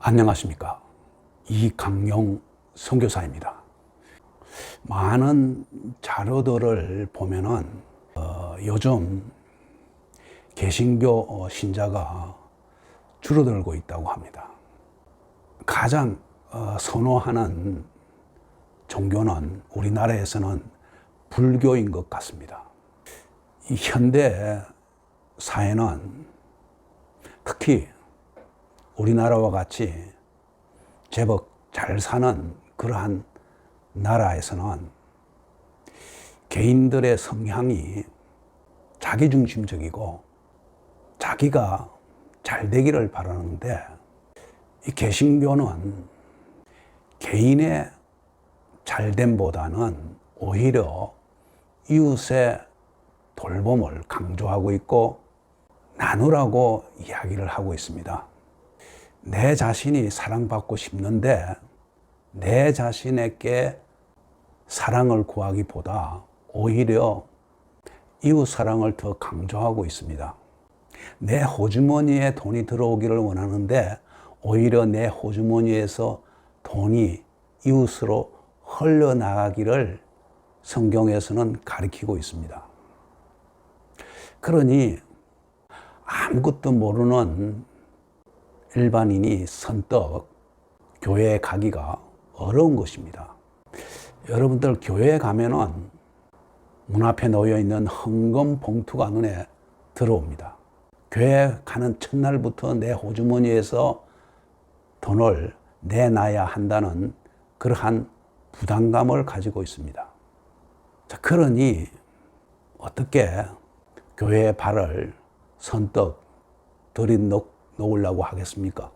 안녕하십니까. 이강용 선교사입니다. 많은 자료들을 보면은, 어, 요즘 개신교 어, 신자가 줄어들고 있다고 합니다. 가장 어, 선호하는 종교는 우리나라에서는 불교인 것 같습니다. 이 현대 사회는 특히 우리나라와 같이 제법 잘 사는 그러한 나라에서는 개인들의 성향이 자기중심적이고 자기가 잘 되기를 바라는데 이 개신교는 개인의 잘됨보다는 오히려 이웃의 돌봄을 강조하고 있고 나누라고 이야기를 하고 있습니다. 내 자신이 사랑받고 싶는데 내 자신에게 사랑을 구하기보다 오히려 이웃 사랑을 더 강조하고 있습니다. 내 호주머니에 돈이 들어오기를 원하는데 오히려 내 호주머니에서 돈이 이웃으로 흘러나가기를 성경에서는 가리키고 있습니다. 그러니 아무것도 모르는 일반인이 선떡 교회에 가기가 어려운 것입니다. 여러분들 교회에 가면은 문 앞에 놓여 있는 헌금 봉투가 눈에 들어옵니다. 교회 가는 첫날부터 내 호주머니에서 돈을 내놔야 한다는 그러한 부담감을 가지고 있습니다. 자, 그러니 어떻게 교회의 발을 선떡 들이놓 으려고 하겠습니까?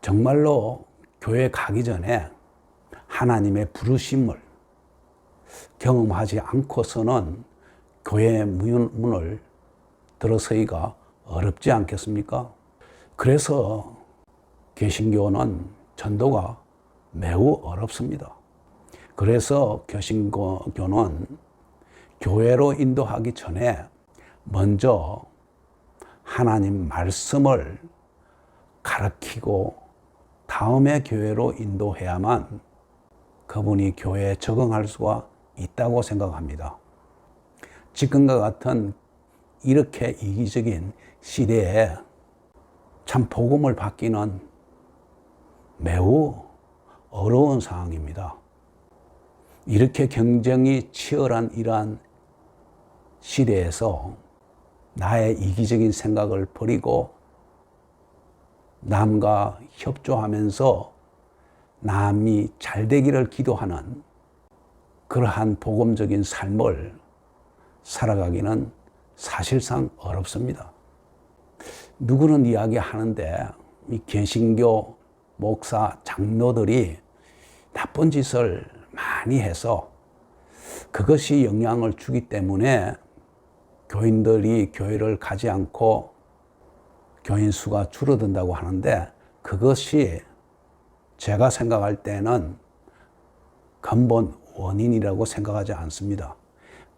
정말로 교회 가기 전에 하나님의 부르심을 경험하지 않고서는 교회 문을 들어서기가 어렵지 않겠습니까? 그래서 개신교는 전도가 매우 어렵습니다. 그래서 개신교는 교회로 인도하기 전에 먼저 하나님 말씀을 가르치고 다음에 교회로 인도해야만 그분이 교회에 적응할 수가 있다고 생각합니다. 지금과 같은 이렇게 이기적인 시대에 참 복음을 받기는 매우 어려운 상황입니다. 이렇게 경쟁이 치열한 이러한 시대에서 나의 이기적인 생각을 버리고 남과 협조하면서 남이 잘 되기를 기도하는 그러한 복음적인 삶을 살아가기는 사실상 어렵습니다. 누구는 이야기하는데 이 개신교 목사 장로들이 나쁜 짓을 많이 해서 그것이 영향을 주기 때문에 교인들이 교회를 가지 않고 교인 수가 줄어든다고 하는데 그것이 제가 생각할 때는 근본 원인이라고 생각하지 않습니다.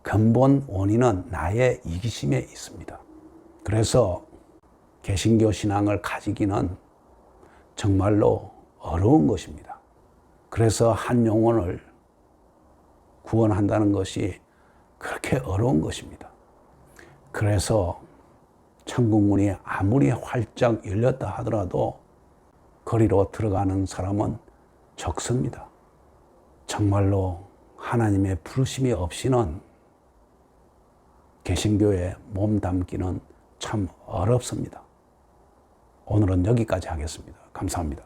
근본 원인은 나의 이기심에 있습니다. 그래서 개신교 신앙을 가지기는 정말로 어려운 것입니다. 그래서 한 영혼을 구원한다는 것이 그렇게 어려운 것입니다. 그래서 천국문이 아무리 활짝 열렸다 하더라도 거리로 들어가는 사람은 적습니다. 정말로 하나님의 부르심이 없이는 개신교에 몸 담기는 참 어렵습니다. 오늘은 여기까지 하겠습니다. 감사합니다.